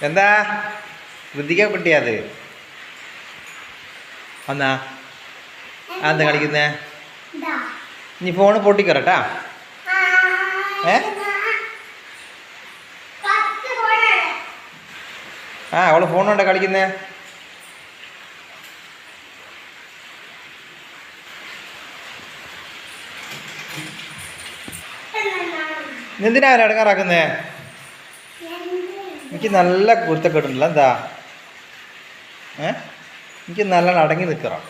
എന്താ? വൃത്തിക്ക കുട്ടിയത് വന്നാ. എന്താ കളിക്കുന്നേ? ഇനി ഫോണ് പൊട്ടിക്കറട്ടാ ഏ? ആ അവൾ ഫോണുണ്ടോ കളിക്കുന്നേ? നീ എന്തിനാ അവരെ ഇടങ്ങാറാക്കുന്നേ എനിക്ക് നല്ല കുരുത്തക്കെട്ടുണ്ടല്ലോ എന്താ? ഏ? എനിക്ക് നല്ല അടങ്ങി നിൽക്കണം.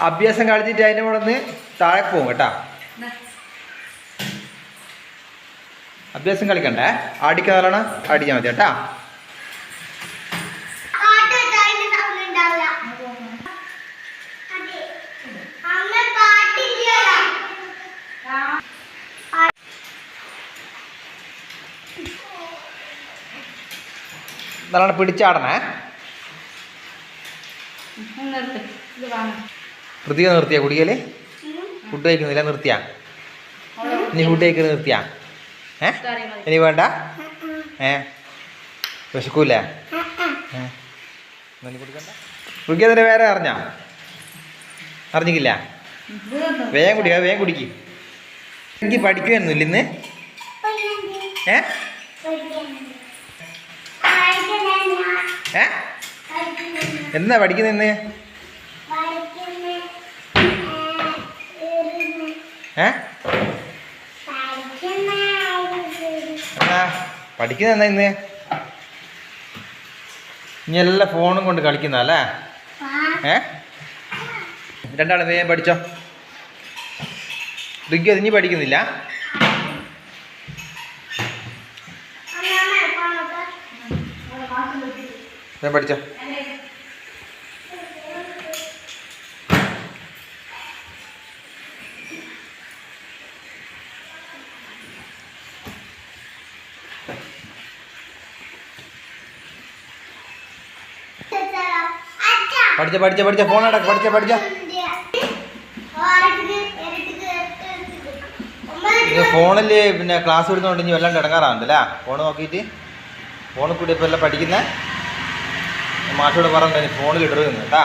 അഭ്യാസം കളിച്ചിട്ട് അതിന്റെ കൂടെ ഒന്ന് താഴെ പോകും കേട്ടാ. അഭ്യാസം കളിക്കണ്ടേ? ആടിക്കാൻ നല്ലോണം അടിച്ചാൽ മതി കേട്ടാ. നല്ലോണം പിടിച്ചാടണേ. കൃതിക നിർത്തിയാ കുടിക്കൽ? ഫുഡ് കഴിക്കുന്നില്ല നിർത്തിയാ? ഇനി ഫുഡ് കഴിക്കുന്നത് നിർത്തിയാ? ഏ? ഇനി വേണ്ട? ഏ? വിശക്കൂല കുടിക്കാതെ എന്നാ ഇനി കൊടുക്കണ്ട? വേറെ അറിഞ്ഞാ? അറിഞ്ഞിക്കില്ല വേഗം കുടിക്കുക വേഗം കുടിക്ക്. എനിക്ക് പഠിക്കുമായിരുന്നു ഇന്ന്. ഏ? ഏ? എന്നാ പഠിക്കുന്നത് ഇന്ന്? ഏ? പഠിക്കുന്ന എന്നാ ഇന്ന്? ഇനി എല്ലാ ഫോണും കൊണ്ട് കളിക്കുന്ന അല്ലേ? ഏ? രണ്ടാളും വേഗം പഠിച്ചോ. റിഗ്ഗു അതിഞ്ഞ് പഠിക്കുന്നില്ല? വേഗം പഠിച്ച? പഠിച്ച പഠിച്ച പഠിച്ച ഫോൺ അടക്ക പഠിച്ച പഠിച്ച. ഫോണിൽ പിന്നെ ക്ലാസ് വിടുന്നതുകൊണ്ട് ഇനി വല്ലാണ്ട് ഇടങ്ങാറാവുണ്ടല്ലേ ഫോൺ നോക്കിയിട്ട് ഫോണിൽ കൂടി ഇപ്പോൾ എല്ലാം പഠിക്കുന്ന. മാഷോട് പറഞ്ഞു ഫോണിൽ ഇടരുതെന്ന് കേട്ടാ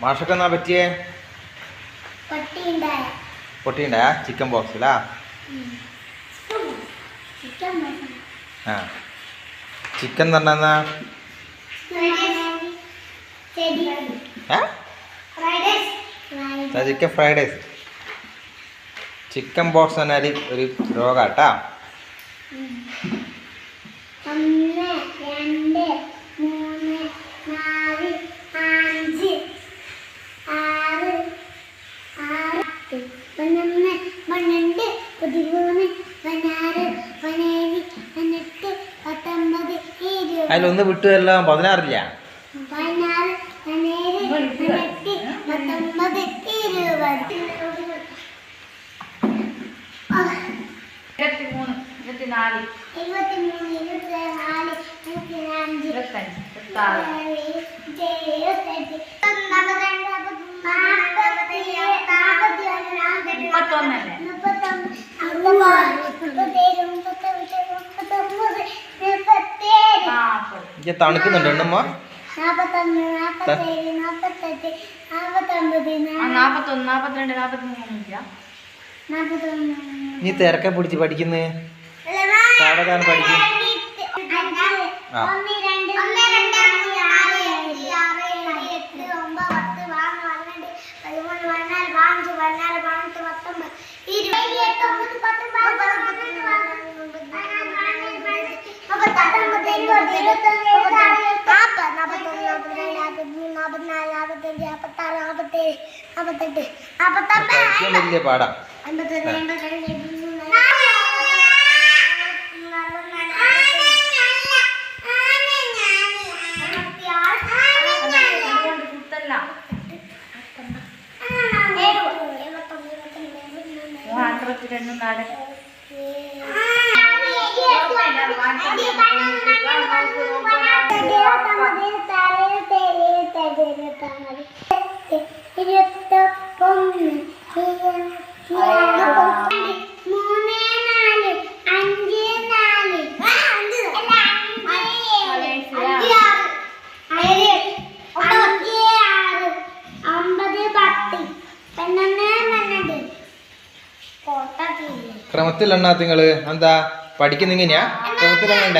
മാഷൊക്കെ എന്നാ പറ്റിയേ? പൊട്ടിണ്ട ചിക്കൻ ബോക്സിലാ ആ. ചിക്കൻ എന്ന്? ഏ? Chicken fried rice chicken box തന്നെ ഒരു രോഗാട്ടാ ഒന്ന് രണ്ട് മൂന്ന് നാല് അഞ്ച് ആറ് ആറ് പതിനൊന്ന് പന്ത്രണ്ട് പതിമൂന്ന് പതിനാറ് പതിനേഴ് പതിനെട്ട് പത്തൊമ്പത് ഇരുപത് അതിലൊന്ന് വിട്ടുവല്ലോ പതിനാറില്ല. പതിനാറ് പതിനേഴ് പതിനെട്ട് പത്തൊമ്പത് ഇരുപത്. ഇരുപത്തിമൂന്ന് ഇരുപത്തിനാല്. ഇരുപത്തിനാല് ഇരുപത്തിയഞ്ച് ഇരുപത്തഞ്ച് മുപ്പത്തൊന്ന് മുപ്പത്തൊന്നല്ലേ നാൽപ്പത് എനിക്ക് തണുക്കുന്നുണ്ട് എണ്ണമ്മ നീ തിരക്കെ പിടിച്ച് പഠിക്കുന്നേ. സാവധാനം പഠിക്കും. ആ. ഒന്ന് വലിയ പാടാ. ഇരുപത്തിരണ്ട് നാല് തലയിൽ തലയിൽ തലയിൽ തലയിൽ ഇരുപത്തൊന്ന് മൂന്ന് ക്രമത്തിലെണ്ണാ നിങ്ങൾ. എന്താ? പഠിക്കുന്നിങ്ങനെയാ ക്രമത്തിലെണ്ണ